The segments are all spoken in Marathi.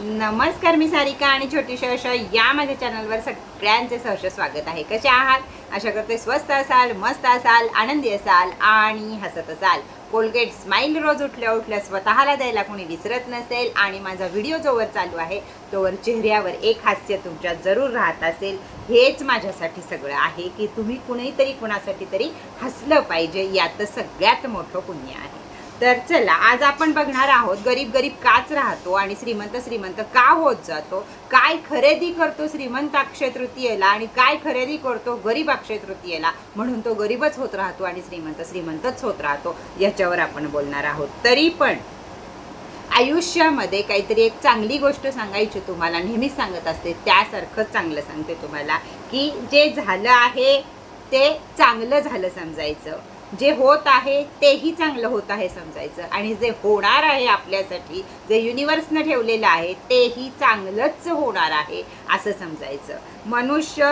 नमस्कार मी सारिका आणि छोटी शश या माझ्या चॅनलवर सगळ्यांचे सहर्ष स्वागत आहे. कसे आहात? अशा करते स्वस्त असाल मस्त असाल आनंदी असाल आणि हसत असाल. कोलगेट स्माईल रोज उठल्या उठल्या स्वतःला द्यायला कोणी विसरत नसेल आणि माझा व्हिडिओ जोवर चालू आहे तोवर चेहऱ्यावर एक हास्य तुमच्या जरूर राहत असेल. हेच माझ्यासाठी सगळं आहे की तुम्ही कुणीतरी कुणासाठी तरी हसलं पाहिजे यात सगळ्यात मोठं पुण्य आहे. तर चला आज आपण बघणार आहोत गरीब गरीब काच राहतो आणि श्रीमंत श्रीमंत का होत जातो? काय खरेदी करतो श्रीमंत अक्षय तृतीयेला आणि काय खरेदी करतो गरीब अक्षय तृतीयेला? म्हणून तो गरीबच होत राहतो आणि श्रीमंत श्रीमंतच होत राहतो याच्यावर आपण बोलणार आहोत. तरी पण आयुष्यामध्ये काहीतरी एक चांगली गोष्ट सांगायची तुम्हाला नेहमीच सांगत असते त्यासारखंच चांगलं सांगते तुम्हाला की जे झालं आहे ते चांगलं झालं समजायचं. जे होत आहे तेही चांगलं होत आहे समजायचं. आणि जे होणार आहे आपल्यासाठी जे युनिवर्सनं ठेवलेलं आहे तेही चांगलंच होणार आहे असं समजायचं. मनुष्य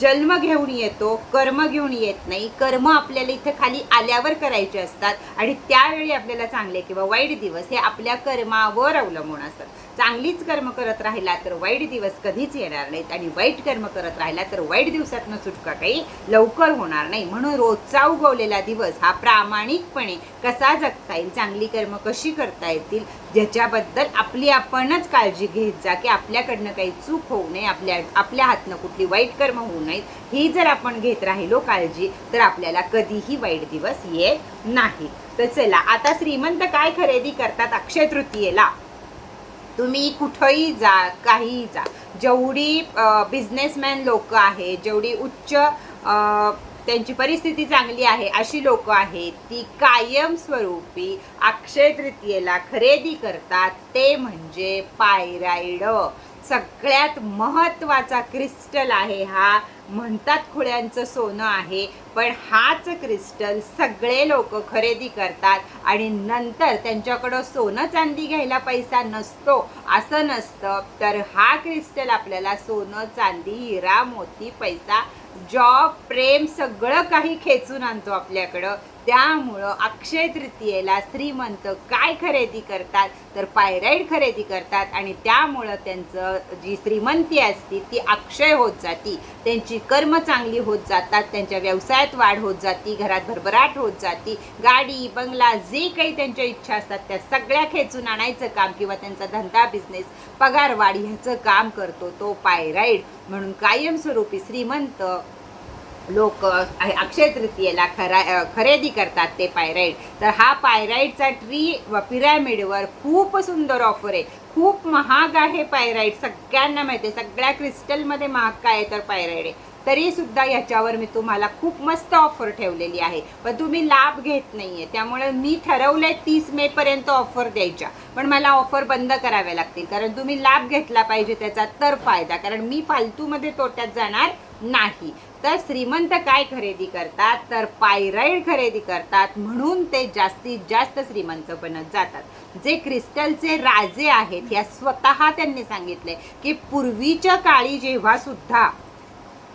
जन्म घेऊन येतो कर्म घेऊन येत नाही. कर्म आपल्याला इथं खाली आल्यावर करायचे असतात आणि त्यावेळी आपल्याला चांगले किंवा वाईट दिवस हे आपल्या कर्मावर अवलंबून असतात. चांगलीच कर्म करत राहिला तर वाईट दिवस कधीच येणार नाहीत आणि वाईट कर्म करत राहिला तर वाईट दिवसातनं सुटका काही लवकर होणार नाही. म्हणून रोजचा उगवलेला दिवस हा प्रामाणिकपणे कसा जगता येईल चांगली कर्म कशी करता येतील ज्याच्याबद्दल आपली आपणच काळजी घेत जा की आपल्याकडनं काही चूक होऊ नये आपल्या आपल्या हातनं कुठली वाईट कर्म होऊ नयेत ही जर आपण घेत राहिलो काळजी तर आपल्याला कधीही वाईट दिवस येत नाही. तर चला आता श्रीमंत काय खरेदी करतात? अक्षय तृतीयेला. तुम्ही कुठंही जा काहीही जा. जेवढी बिझनेसमॅन लोक आहेत जेवढी उच्च त्यांची परिस्थिती चांगली आहे अशी लोक आहेत ती कायमस्वरूपी अक्षय तृतीयेला खरेदी करतात ते म्हणजे पायराईड सगळ्यात महत्त्वाचा क्रिस्टल आहे हा. म्हणतात खुळ्यांचं सोनं आहे पण हाच क्रिस्टल सगळे लोक खरेदी करतात आणि नंतर त्यांच्याकडं सोनं चांदी घ्यायला पैसा नसतो असं नसतं तर हा क्रिस्टल आपल्याला सोनं चांदी हिरा मोती पैसा जॉब प्रेम सगळं काही खेचून आणतो आपल्याकडं. त्यामुळं अक्षय तृतीयेला श्रीमंत काय खरेदी करतात तर पायराईड खरेदी करतात आणि त्यामुळं त्यांचं जी श्रीमंती असते ती अक्षय होत जाती. त्यांची कर्म चांगली होत जातात त्यांच्या व्यवसायात वाढ होत जाती घरात भरभराट होत जाती. गाडी बंगला जे काही त्यांच्या इच्छा असतात त्या सगळ्या खेचून आणायचं काम किंवा त्यांचा धंदा बिझनेस पगार वाढ ह्याचं काम करतो तो पायराईड. म्हणून कायमस्वरूपी श्रीमंत लोक अक्षय तृतीयेला खरा खरेदी करतात ते पायराईड तर हा पायराईडचा ट्री व पिरॅमिडवर खूप सुंदर ऑफर आहे. खूप महाग आहे पायराईड सगळ्यांना माहिती आहे. सगळ्या क्रिस्टलमध्ये महाग काय आहे तर पायराईड आहे. तरी सुद्धा याच्यावर मी तुम्हाला खूप मस्त ऑफर ठेवलेली आहे. पण तुम्ही लाभ घेत नाही आहे त्यामुळे मी ठरवलं आहे तीस मे पर्यंत ऑफर द्यायच्या. पण मला ऑफर बंद कराव्या लागतील. कारण तुम्ही लाभ घेतला पाहिजे त्याचा तर फायदा. कारण मी फालतूमध्ये तोट्यात जाणार नाही. तर श्रीमंत काय खरेदी करतात? तर पायराईड खरेदी करतात. म्हणून ते जास्तीत जास्त श्रीमंत बनत जातात. जे क्रिस्टलचे राजे आहेत या स्वतः त्यांनी सांगितले की पूर्वीच्या काळी जेव्हा सुद्धा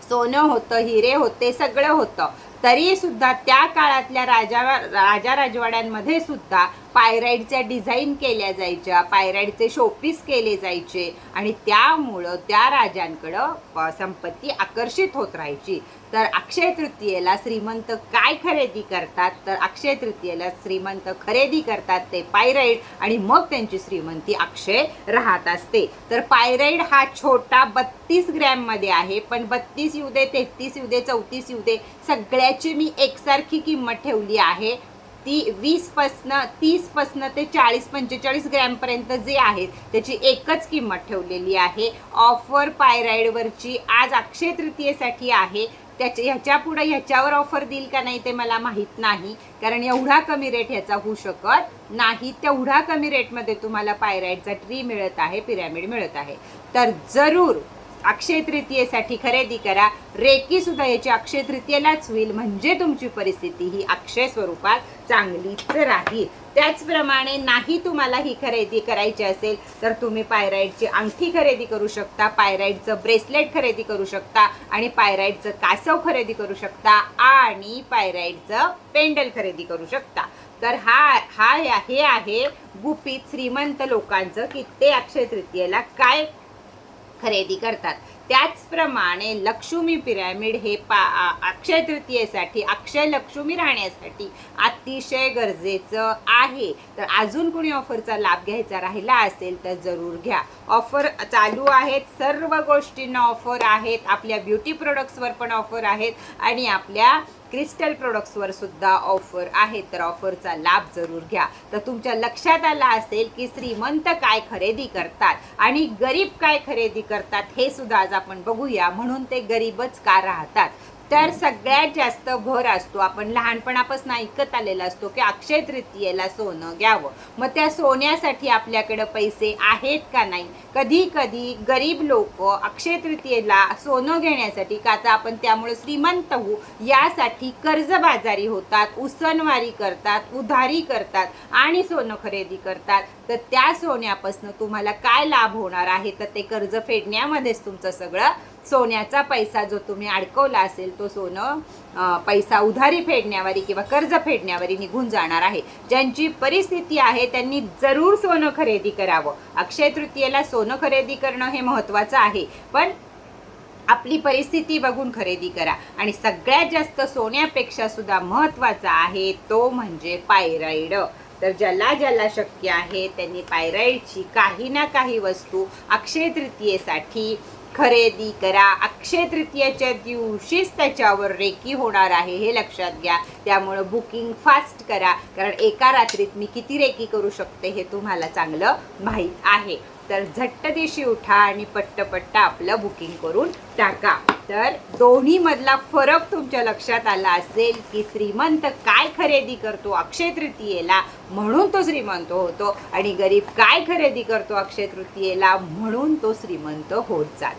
सोनं होतं हिरे होते सगळं होतं तरी सुद्धा त्या काळातल्या राजा राजा राजवाड्यांमध्ये सुद्धा पायराईडच्या डिझाईन केल्या जायच्या पायराईडचे शोपीस केले जायचे आणि त्यामुळं त्या राजांकडं संपत्ती आकर्षित होत राहायची. तर अक्षय तृतीयेला श्रीमंत काय खरेदी करतात? तर अक्षय तृतीयेला श्रीमंत खरेदी करतात ते पायराईड आणि मग त्यांची श्रीमंती अक्षय राहत असते. तर पायराईड हा छोटा बत्तीस ग्रॅममध्ये आहे पण बत्तीस येऊ दे तेहतीस येऊ दे चौतीस येऊ दे सगळ्याची मी एकसारखी किंमत ठेवली आहे. ती वीसपासनं तीसपासनं ते चाळीस पंचेचाळीस ग्रॅमपर्यंत जे आहेत त्याची एकच किंमत ठेवलेली आहे. ऑफर पायराईडवरची आज अक्षय तृतीयेसाठी आहे. त्याच्या ह्याच्या पुढं ह्याच्यावर ऑफर देईल का नाही ते मला माहीत नाही. कारण एवढा कमी रेट ह्याचा होऊ शकत नाही. तेवढा कमी रेटमध्ये तुम्हाला पायराईडचा ट्री मिळत आहे पिरॅमिड मिळत आहे. तर जरूर अक्षय तृतीयेसाठी खरेदी करा. रेकी सुद्धा याची अक्षय तृतीयेलाच होईल. म्हणजे तुमची परिस्थिती ही अक्षय स्वरूपात चांगलीच राहील. त्याचप्रमाणे नाही तुम्हाला ही खरेदी करायची असेल तर तुम्ही पायराईडची अंगठी खरेदी करू शकता पायराईडचं ब्रेसलेट खरेदी करू शकता आणि पायराईडचं कासव खरेदी करू शकता आणि पायराईडचं पेंडल खरेदी करू शकता. तर हा हा हे आहे गुपित श्रीमंत लोकांचं की ते अक्षय तृतीयेला काय खरेदी करतात. त्याचप्रमाणे लक्ष्मी पिरॅमिड हे पा अक्षय तृतीयेसाठी अक्षय लक्ष्मी राहण्यासाठी अतिशय गरजेचं आहे. तर अजून कोणी ऑफरचा लाभ घ्यायचा राहिला असेल तर जरूर घ्या. ऑफर चालू आहेत सर्व गोष्टींना ऑफर आहेत. आपल्या ब्युटी प्रोडक्ट्सवर पण ऑफर आहेत आणि आपल्या क्रिस्टल प्रोडक्ट्सवर सुद्धा ऑफर आहे. तर ऑफरचा लाभ जरूर घ्या. तर तुमच्या लक्षात आलं असेल की श्रीमंत काय खरेदी करतात आणि गरीब काय खरेदी करतात हे सुद्धा आज आपण बघूया. म्हणून ते गरीबच का राहतात? तर सगळ्यात जास्त भर असतो. आपण लहानपणापासून ऐकत आलेला असतो की अक्षय तृतीयेला सोनं घ्यावं. मग त्या सोन्यासाठी आपल्याकडं पैसे आहेत का नाही? कधी कधी गरीब लोक अक्षय तृतीयेला सोनं घेण्यासाठी का तर आपण त्यामुळे श्रीमंत होऊ यासाठी कर्जबाजारी होतात उसनवारी करतात उधारी करतात आणि सोनं खरेदी करतात. तर त्या सोन्यापासून तुम्हाला काय लाभ होणार आहे? तर ते कर्ज फेडण्यामध्येच तुमचं सगळं सोन्याचा पैसा जो तुम्ही अडकवला असेल तो सोनं पैसा उधारी फेडण्यावारी किंवा कर्ज फेडण्यावरी निघून जाणार आहे. ज्यांची परिस्थिती आहे त्यांनी जरूर सोनं खरेदी करावं. अक्षय तृतीयेला सोनं खरेदी करणं हे महत्त्वाचं आहे. पण आपली परिस्थिती बघून खरेदी करा. आणि सगळ्यात जास्त सोन्यापेक्षा सुद्धा महत्त्वाचा आहे तो म्हणजे पायराईड. तर ज्याला ज्याला शक्य आहे त्यांनी पायराईडची काही ना काही वस्तू अक्षय तृतीयेसाठी खरेदी करा. अक्षय तृतीयेच्या दिवशीच त्याच्यावर रेकी होणार आहे हे लक्षात घ्या. त्यामुळं बुकिंग फास्ट करा. कारण एका रात्रीत मी किती रेकी करू शकते हे तुम्हाला चांगलं माहीत आहे. तर झट्ट दिवशी उठा आणि पट्टपट्ट आपलं बुकिंग करून टाका. तर दोन्हीमधला फरक तुमच्या लक्षात आला असेल की श्रीमंत काय खरेदी करतो अक्षय तृतीयेला म्हणून तो श्रीमंत होतो आणि गरीब काय खरेदी करतो अक्षय तृतीयेला म्हणून तो श्रीमंत होत जातो.